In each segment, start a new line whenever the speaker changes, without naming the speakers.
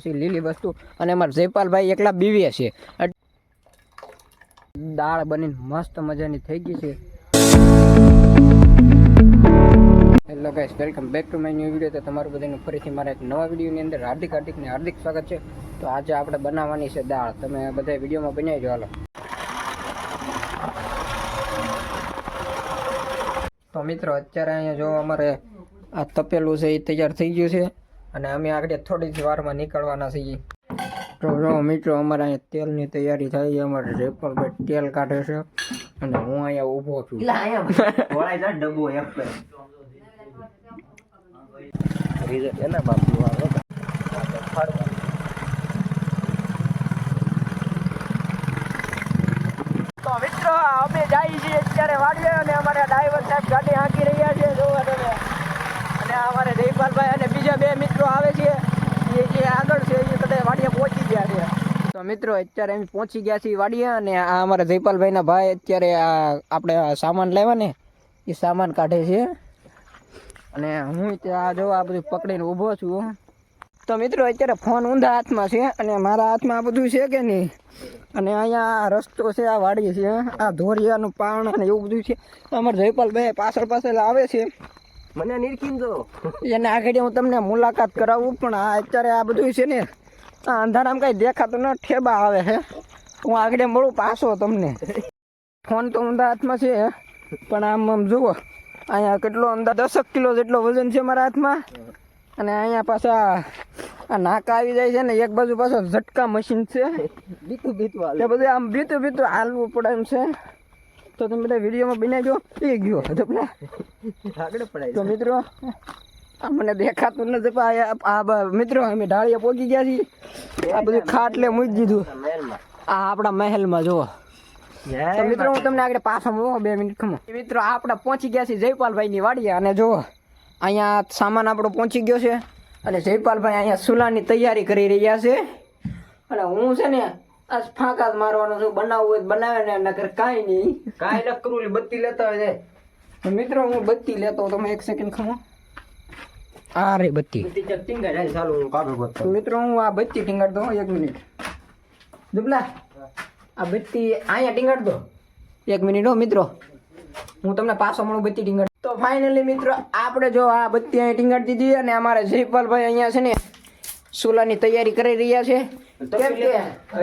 છે લીલી વસ્તુ અને અમારા જયપાલભાઈ એકલા બીવીએ છે. દાળ બનીને મસ્ત મજાની થઈ ગઈ છે. Hello guys, welcome back to my new video. તો તમારું બધાનું ફરીથી મારા એક નવા વિડીયોની અંદર હાર્દિક હાર્દિક ને હાર્દિક સ્વાગત છે. તો આજે આપણે બનાવવાની છે દાળ. તમે બધા વિડીયોમાં બનાવી હાલો. તો મિત્રો, અત્યારે અહીંયા જો અમારે આ તપેલું છે એ તૈયાર થઈ ગયું છે. અને અમે આગળ થોડી જ વારમાં નીકળવાના છીએ. તો જો મિત્રો અમારે અહીંયા તેલની તૈયારી થાય છે. અમારે રેપલભાઈ તેલ કાઢે છે અને હું અહીંયા ઊભો છું.
ડબ્બો એક એના આવે
તો મિત્રો અમે જઈએ છીએ અત્યારે વાડીએ અને અમારા ડ્રાઈવર સાહેબ ગાડી હાંકી રહ્યા છે. જોવા તમે અને અમારે જયપાલભાઈ અને બીજા બે મિત્રો આવે છે. એ જે આગળ છે, એ બધા વાડીએ પહોંચી ગયા છે. તો મિત્રો, અત્યારે અમે પહોંચી ગયા છીએ વાડીએ અને આ અમારા જયપાલભાઈના ભાઈ અત્યારે આ આપણે સામાન લેવા ને, એ સામાન કાઢે છે. અને હું ત્યાં જો આ બધું પકડીને ઊભો છું. તો મિત્રો, અત્યારે ફોન ઊંધા હાથમાં છે અને મારા હાથમાં આ બધું છે કે નહીં? અને અહીંયા આ રસ્તો છે, આ વાડી છે, આ ધોરિયાનું પાણ અને એવું બધું છે. અમારે જયપાલભાઈ પાછળ પાછળ આવે છે.
મને નિરખીન જો
એને આગળ હું તમને મુલાકાત કરાવું પણ આ અત્યારે આ બધું છે ને આ અંધારામાં કાંઈ દેખાતું ન ઠેબા આવે છે હું આગળ મળું પાછો તમને. ફોન તો ઊંધા હાથમાં છે પણ આમ આમ જુઓ અહીંયા કેટલો અંદાજ દસક કિલો જેટલો વજન છે મારા હાથમાં. અને અહીંયા પાછા આ નાકા આવી જાય છે ને એક બાજુ પાછો ઝટકા મશીન છે.
બીતું બીતું હાલે
બધું આમ બીતું બીતું હાલવું પડે એમ છે. તો તમે બધા વિડીયોમાં બનાવજો એ ગયો. તો પેલા
આગળ પડાય
તો મિત્રો આ મને દેખાતું નથી આ- મિત્રો અમે ઢાળીએ પહોંચી ગયા છીએ. આ બધું ખાટલે મૂકી દીધું. આ આપણા મહેલમાં જુઓ. તો મિત્રો હું તમને આગળ પાછા મૂકો બે મિનિટ ખમો. મિત્રો આપણે પહોંચી ગયા છીએ જયપાલભાઈની વાડીએ. અને જુઓ અહીંયા સામાન આપણો પહોંચી ગયો છે. અને જયપાલભાઈ અહીંયા સુલાની તૈયારી કરી રહ્યા છે. અને હું છે ને આ ફાંકા જ મારવાનો છું બનાવવું હોય તો બનાવે ને નકર કાંઈ નહીં.
કાંઈ ન બત્તી લેતા હોય છે
મિત્રો હું બત્તી લેતો તમે એક સેકન્ડ ખમો આ રે બત્તી.
બત્તી જાય ચાલુ હું કાઢું
મિત્રો હું આ બત્તી ટીંગાડ દઉં એક મિનિટ. દુબલા આ બત્તી અહીંયા ટીંગાડ દો. એક મિનિટ હો મિત્રો. હું તમને પાછો મળું બત્તી ટીંગાડ. તો ફાઇનલી મિત્રો આપણે જો આ બત્તી અહીંયા ટીંગાડ દીધી અને અમારે જયપાલભાઈ અહીંયા છે ને સુલાની તૈયારી કરી રહ્યા છે. કેમ કે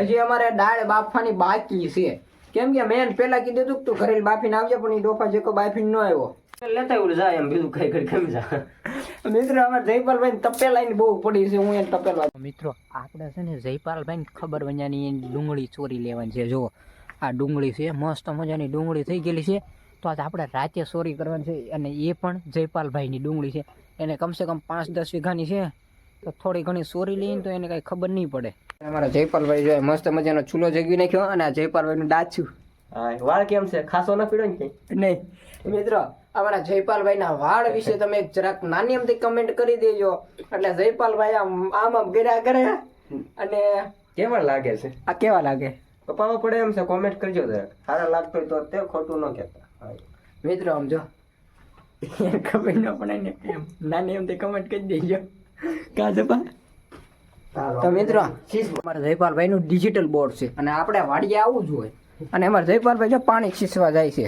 હજી અમારે દાળ બાફવાની બાકી છે. કેમ કે મેં પેલા કીધું હતું કે તું ઘરે બાફીને આવજે પણ એ ડોફા જેકો બાફીને ન આવ્યો.
લેતા ઉડ જાય એમ બીજું કઈ કઈ કેમ જા.
મિત્રો અમે જયપાલભાઈ તપેલાની બહુ પડી છે હું એને તપેલા મિત્રો આપણે છે ને જયપાલભાઈ ખબર બન્યાની ડુંગળી ચોરી લેવાની છે. જો આ ડુંગળી છે મસ્ત મજાની ડુંગળી થઈ ગયેલી છે. તો આજે આપણે રાતે ચોરી કરવાની છે અને એ પણ જયપાલભાઈની ડુંગળી છે. એને કમસે કમ પાંચ દસ વીઘાની છે. તો થોડી ઘણી સોરી લઈને તો એને કાંઈ ખબર નહીં પડે. અમારા જયપાલભાઈ જો મસ્ત મજાનો ચૂલો જગવી નાખ્યો અને આ જયપાલભાઈનું ડાચું
વાળ કેમ છે? ખાસો ન પીડો ને
નહીં. મિત્રો અમારા જયપાલભાઈના વાળ વિશે તમે જરાક નાની અમથી કમેન્ટ કરી દેજો. એટલે જયપાલભાઈ આમ આમ આમ કર્યા કરે અને
કેવા લાગે છે?
આ કેવા લાગે?
કપાવા પડે એમ છે કોમેન્ટ કરજો જરાક. સારા લાગતો હોય તો તે ખોટું ન કહેતા.
મિત્ર આમ જો. ખબર ન પડે ને એમ. નાની અમથી કમેન્ટ કરી દેજો. કા જપા તો મિત્રો અમારા જયપાલભાઈ નું ડિજિટલ બોર્ડ છે અને આપણે વાડીએ આવવું જ હોય. અને અમારા જયપાલભાઈ જો પાણી શીસવા જાય છે.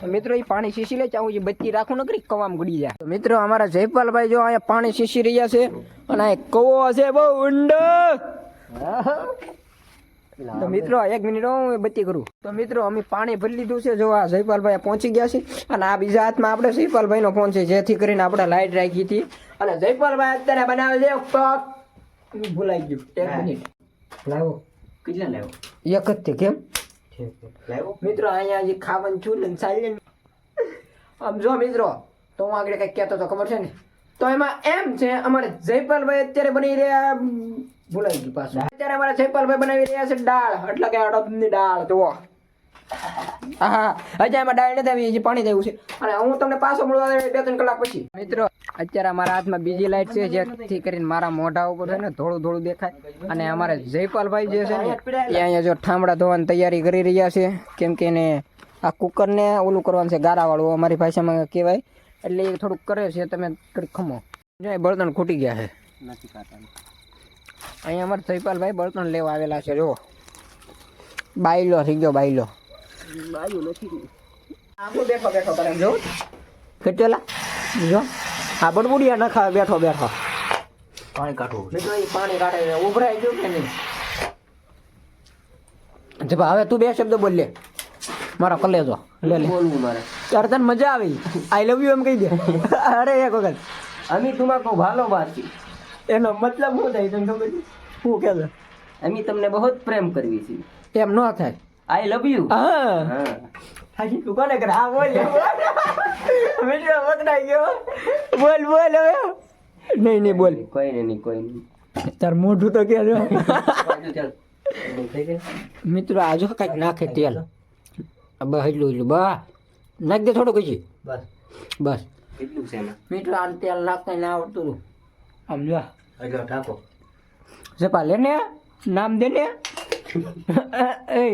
તો મિત્રો એ પાણી શીશી લે ચાવું બત્તી રાખું ન કરી કવામ ગડી જાય. તો મિત્રો અમારા જયપાલભાઈ જો અહીંયા પાણી શીશી રહ્યા છે અને આ કવો છે બહુ ઊંડો. તો મિત્રો એક મિનિટ હું બત્તી કરું. તો મિત્રો અમે પાણી ભરી લીધું છે. જો આ જયપાલભાઈ પહોંચી ગયા છે. અને આ બીજા હાથમાં આપણે જયપાલભાઈ નો ફોન છે જેથી કરીને આપણે લાઈટ રાખી હતી. અને જયપાલભાઈ અત્યારે બનાવે છે પગ. ભૂલાઈ ગયું. એક મિનિટ. લાવો.
કેટલા લાવો
એક જ તે કેમ? મિત્રો અહીંયા જે ખાવાનું છું ને આમ જો મિત્રો તો હું આગળ કંઈક કહેતો તો ખબર છે ને? તો એમાં એમ છે અમારે જયપાલભાઈ અત્યારે બની રહ્યા ભૂલાઈ ગયું પાછું. અત્યારે અમારા જયપાલભાઈ બનાવી રહ્યા છે દાળ. એટલે કે અડદની દાળ, જુઓ. પાણી થયું છે. અને હું તમને પાછો મળવા પછી. મિત્રો, અત્યારે મારા હાથમાં બીજી લાઈટ છે, જેથી કરીને મારા મોઢા ઉપર છે ને થોડું થોડું દેખાય. અને અમારે જયપાલભાઈ જે છે ને અહીંયા જો ઠામડા ધોવાની તૈયારી કરી રહ્યા છે. કેમ કે એને આ કુકરને ઓલું કરવાનું છે, ગારાવાળું, અમારી ભાષામાં કહેવાય. એટલે થોડુંક કરે છે, તમે ખમો. બળતણ ખૂટી ગયા છે. અહીંયા અમારે સૈપાલભાઈ બળતણ લેવા આવેલા છે જો બાયલો થઈ ગયો બાયલો.
બાયું નથી
આખો બેઠો બેઠો કરે જો કેટલા? જો આ બડબુડિયા નખાવે બેઠો બેઠો.
પાણી કાઢવું
મિત્રો એ પાણી કાઢે ઉભરાઈ ગયું કે નહીં? હવે તું બે શબ્દ બોલ લે. મારા કલેજો. લે લે.
બોલવું મારે.
ત્યારે તને મજા આવી. આઈ લવ યુ એમ કહી દે. અરે એક વખત.
અમે ભાલો ભાલોબાસી
એનો મતલબ શું થાય તમને ખબર છે? શું કે છે?
અમે તમને બહુ જ પ્રેમ કરવી છે
એમ ન થાય.
આઈ લવ યુ
હા.
હા.
હાજી તું કોને કરે? હા બોલ. વિડિયો. પકડાઈ ગયો. બોલ બોલ હવે. નહીં નહીં બોલ.
કોઈ નહીં કોઈ નહીં
તાર મોઢું તો કે મિત્રો આ જો કાંઈક નાખે તેલ. બસ એટલું એટલું. બસ. નાખ દે થોડું કઈ
બસ.
બસ.
કેટલું છે
મિત્રો આ તેલ નાખતા ના આવડતું. હતું આમ જો
ઠાકો
જે પાલે ને નામ દે ને. એ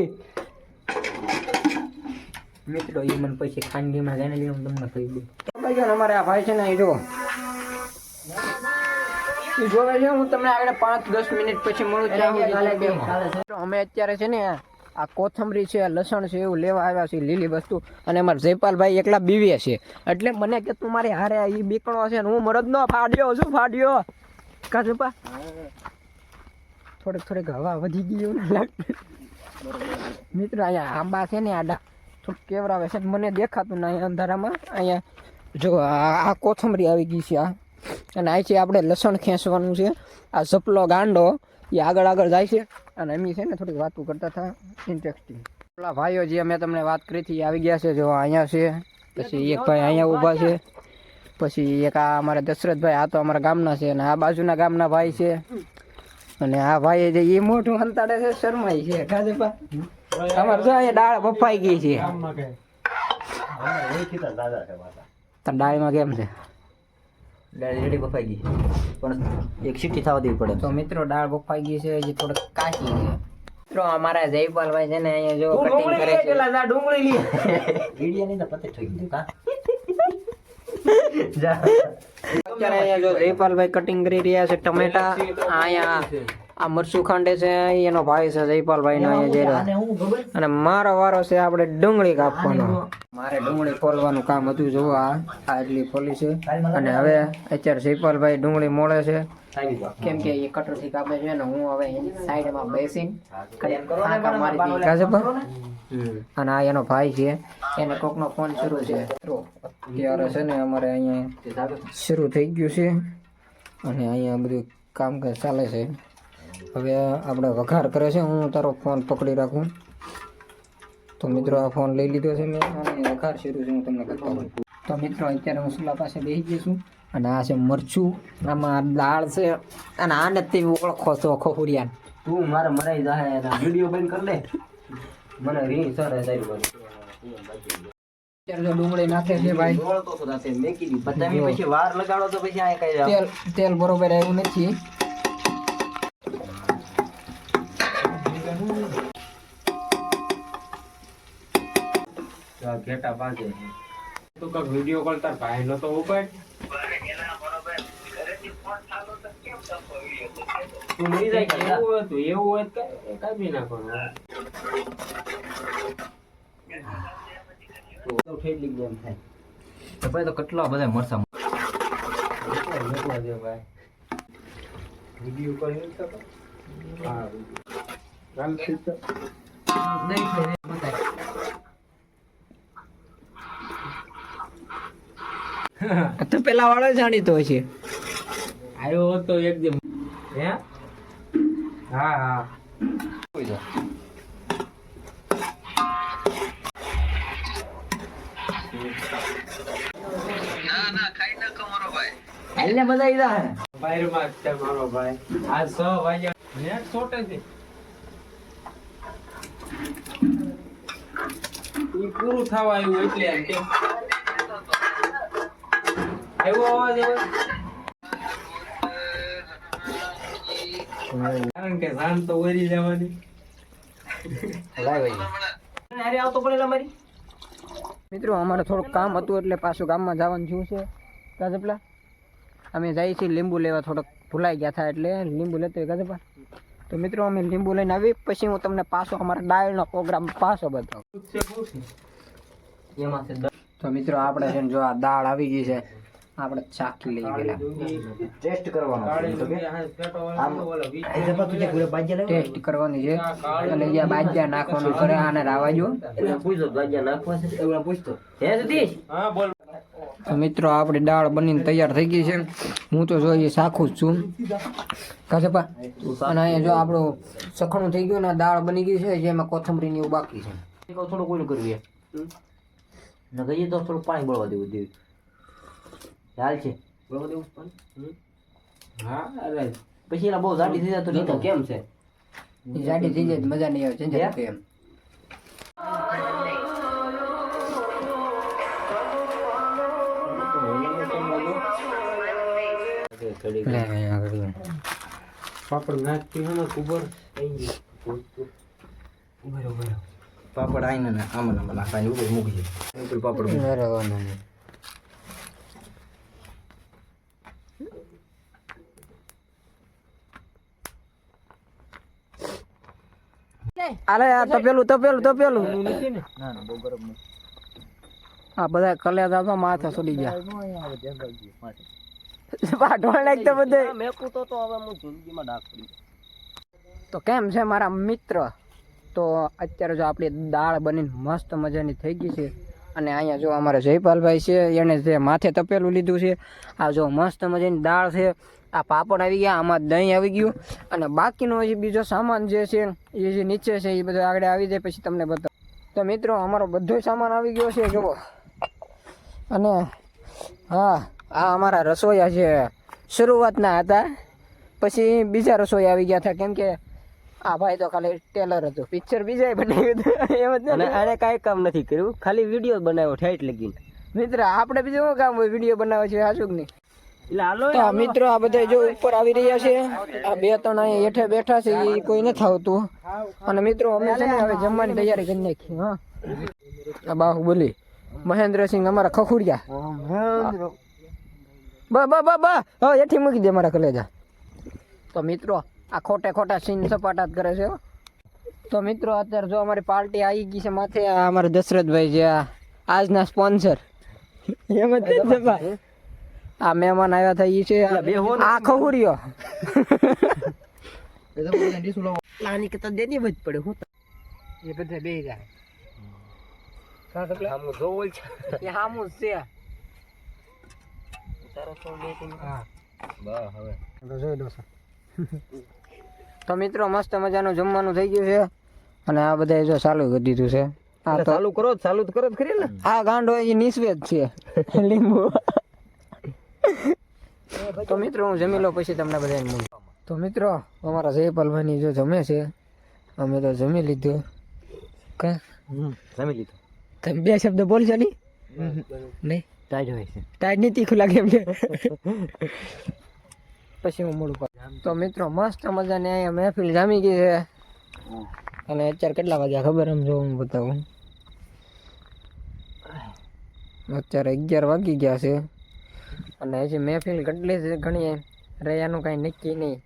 મિત્રો એ મને પછી ખાનગીમાં જઈને લઈને હું તમને કહી દઉં. ભાઈ અમારે આ ભાઈ છે ને એ જો. જોવે છે હું તમને આગળ પાંચ દસ મિનિટ પછી મળું અમે અત્યારે છે ને આ કોથમરી છે લસણ છે, એવું લેવા આવ્યા છે, લીલી વસ્તુ. અને અમારા જયપાલભાઈ એકલા બીવે છે. એટલે મને કે તું મારી હારે એ બીકણો છે ને હું મરદ નો ફાડ્યો, શું ફાડ્યો? કા જપા થોડીક થોડીક હવા વધી ગઈ એવું લાગતું. મિત્રો, અહીંયા આંબા છે ને, આડા. થોડુંક કેવરાવે છે મને દેખાતું ના અહીંયા અંધારામાં. અહીંયા જો આ કોથમરી આવી ગઈ છે, આ. અને અહીંથી આપણે લસણ ખેંચવાનું છે. આ સપલો ગાંડો એ આગળ આગળ જાય છે. અને એમની છે ને થોડીક વાતો કરતા હતા ઇન્ટરેસ્ટિંગ પેલા ભાઈઓ જે મેં તમને વાત કરી હતી આવી ગયા છે જો અહીંયા છે પછી એક ભાઈ અહીંયા ઊભા છે પછી એક આ અમારા દશરથભાઈ આ તો અમારા ગામના છે અને આ બાજુના ગામના ભાઈ છે અને આ ભાઈ જે એ મોટું હંતાડે છે શરમાઈ છે ગાજેપા. અમારે જો અહીંયા દાળ બફાઈ ગઈ છે. દાળમાં કેમ છે?
રેડી બફાઈ ગઈ. પણ એક સીટી થવા દેવી પડે
તો મિત્રો દાળ બફાઈ ગઈ છે હજી થોડક કાચી છે. મિત્રો અમારા જયપાલભાઈ છે ને અહીંયા જો કટિંગ કરે છે.
ડુંગળી લી. ઈડિયા ની તો પતે થઈ ગયું કા? જા.
અત્યારે અહીંયા જો જયપાલભાઈ કટિંગ કરી રહ્યા છે ટમેટા. અહીંયા આ મરચું ખાંડે છે એનો ભાઈ છે જયપાલભાઈ નો અહીંયા અને મારો વારો છે આપણે ડુંગળી કાપવાનો. મારે ડુંગળી ફોલવાનું કામ હતું જોવો આ આટલી ફોલી છે. અને હવે અત્યારે જયપાલભાઈ ડુંગળી મોડે છે. કેમ કે એ કટરથી કાપે છે ને હું હવે સાઈડમાં બેસીને મારી કાજબા અને આ એનો ભાઈ છે એને કોકનો ફોન શરૂ છે. અત્યારે છે ને અમારે અહીંયા શરૂ થઈ ગયું છે. અને અહીંયા બધું કામકાજ ચાલે છે. હવે આપણે વઘાર કરે છે હું તારો ફોન પકડી રાખું. તો મિત્રો આ ફોન લઈ લીધો છે મેં અને વઘાર શરૂ છે હું તમને બતાવું તો મિત્રો અત્યારે હું સુલા પાસે બેસી જઈશું અને આ છે મરચું આમાં દાળ છે અને આને તે ઓળખો છો ખોખુરિયાન
તું મારે મરાઈ જાય વીડિયો બંધ કરી લે મને રી સર
ડુંગળી નાખે છે ભાઈ.
પછી વાર લગાડો તો પછી આ કઈ
તેલ બરોબર આવ્યું નથી.
ઘેટા બાંધે
તું કાંઈક વીડિયો કોલ તાર ભાઈ નો તો ઉપાડ
તું મરી જાય?
એવું હતું એવું હોય તો બી નાખવાનું
તો ઠેલી ગયો એમ થાય. તો ભાઈ તો કેટલા બધા મરસા
ભાઈ? વીડિયો કોલ નહીં હા ઠીક છે
તો પેલા વાળો જાણીતો છે.
આવ્યો હતો એક દી. હે? હા હા.
એટલે બધા ઈદા
બાहेરમાં છે મારો ભાઈ. આ સો વાગ્યા નેટ છોટે છે. ઈ પૂરું થવા આવ્યું એટલે આવ્યો અવાજ આવે કારણ કે જાન તો વરી જવાની.
અરે આવતો પડેલા મારી.
મિત્રો અમારે થોડુંક કામ હતું એટલે પાછું ગામમાં જવાનું થયું છે. ગાજપલા અમે જઈએ છીએ લીંબુ લેવા થોડોક ભૂલાઈ ગયા હતા એટલે લીંબુ લેતો હતા તો મિત્રો અમે લીંબુ લઈને આવી પછી હું તમને પાછો અમારા ડાયલનો પ્રોગ્રામ પાછો બતાવું. તો મિત્રો આપણે છે ને જો આ દાળ આવી ગઈ છે. આપણે ચાખી લઈ પેલા.
ટેસ્ટ કરવાનો
ટેસ્ટ કરવાની છે. અને જ્યાં બાજ્યા નાખવાનું કરે આને રાવા જો
પૂછો બાજ્યા નાખવા છે એવું પૂછતો? હે સતીશ?
હા બોલ.
મિત્રો આપણી દાળ બનીને તૈયાર થઈ ગઈ છે. હું તો જોઈએ સાખું જ છું. કાસપા અને અહીંયા જો આપણું સખણું થઈ ગયું ને દાળ બની ગઈ છે જેમાં કોથમરી ને એવું બાકી છે.
થોડું કોઈ કરવી ન કહીએ તો થોડું પાણી બળવા દેવું દેવું. હાલ છે? પાણી.
હા અરે.
પછી એના બહુ જાડી થઈ જાય તો નહીં કેમ છે?
જાડી થઈ જાય તો મજા નહીં આવે છે એમ.
પાપડ નાખતી હોય ને કુબર
પાપડ આઈને ને આમાં નાખવાની ઉપર મૂકી દે. પાપડ.
બરાબર અરે આ તપેલું તપેલું તપેલું
ના? ના બહુ ગરમ નહીં
આ બધા કલ્યા દાદા માથા ચડી ગયા. લાગતા બધે.
મેકું તો તો હવે હું જિંદગીમાં ડાક પડી
તો કેમ છે મારા મિત્ર? તો અત્યારે જો આપણી દાળ બનીને મસ્ત મજાની થઈ ગઈ છે. અને અહીંયા જો અમારે જયપાલભાઈ છે એણે જે માથે તપેલું લીધું છે, આ જો મસ્ત મજાની દાળ છે, આ પાપડ આવી ગયા, આમાં દહીં આવી ગયું, અને બાકીનો જે બીજો સામાન જે છે, એ જે નીચે છે, એ બધો આગળ આવી જાય, પછી તમને બતાવું. તો મિત્રો, અમારો બધો સામાન આવી ગયો છે, જુઓ. અને હા, આ અમારા રસોઈયા છે, શરૂઆતના હતા, પછી બીજા રસોઈ આવી ગયા હતા, કેમ કે આ ભાઈ તો ખાલી ટેલર હતું. પિક્ચર બીજા બનાવ્યું હતું એમ જ
આને કાંઈ કામ નથી કર્યું. ખાલી વીડિયો બનાવ્યો ઠેઠ લગીને.
મિત્ર આપણે બીજું શું કામ હોય? વીડિયો બનાવે છે હાજુક નહીં? તો મિત્રો આ બધા જો ઉપર આવી રહ્યા છે. આ બે ત્રણ અહીંયા હેઠે બેઠા છે એ કોઈ નથી આવતું. અને મિત્રો અમે છે ને હવે જમવાની તૈયારી કરી નાખી હા. આ બાહુબલી મહેન્દ્રસિંહ અમારા ખખુડિયા. બા બા બા બા. હેઠી મૂકી દે મારા કલેજા. તો મિત્રો આ ખોટે ખોટા સીન સપાટા જ કરે છે તો મિત્રો અત્યારે જો અમારી પાર્ટી આવી ગઈ છે માથે આ અમારા દશરથભાઈ છે આ આજના સ્પોન્સર. એમ જ આ મહેમાન આવ્યા થઈ છે. આ ખહુરિયો આની તો દેની જ પડે હું એ બધા બે જાય.
આમ જોવું છે.
એ હામું જ છે. હા.
બસ હવે.
જોઈ લો છો. તો મિત્રો મસ્ત મજાનું જમવાનું થઈ ગયું છે. અને આ બધા જો ચાલુ કરી દીધું છે. આ
ચાલુ કરો ચાલુ તો કરો જ ખરી ને.
આ ગાંડો એ નીસવે જ છે. લીંબુ. તો મિત્રો હું જમી લઉં પછી તમને બધાને મળું તો મિત્રો અમારા જયપાલભાઈની જો જમે છે અમે તો જમી લીધું. કા?
જમી લીધું.
તમે બે શબ્દ બોલશો નહીં? નહીં?
ટાઈટ હોય છે.
ટાઈટ નહીં તીખું લાગે એમ પછી હું મળું. તો મિત્રો મસ્ત મજાની અહીંયા મહેફિલ જામી ગઈ છે. અને અત્યારે કેટલા વાગ્યા ખબર એમ જો હું બતાવું. અત્યારે અગિયાર વાગી ગયા છે. અને હજી મહેફિલ કેટલી છે ઘણી રહ્યાનું કાંઈ નક્કી નહીં.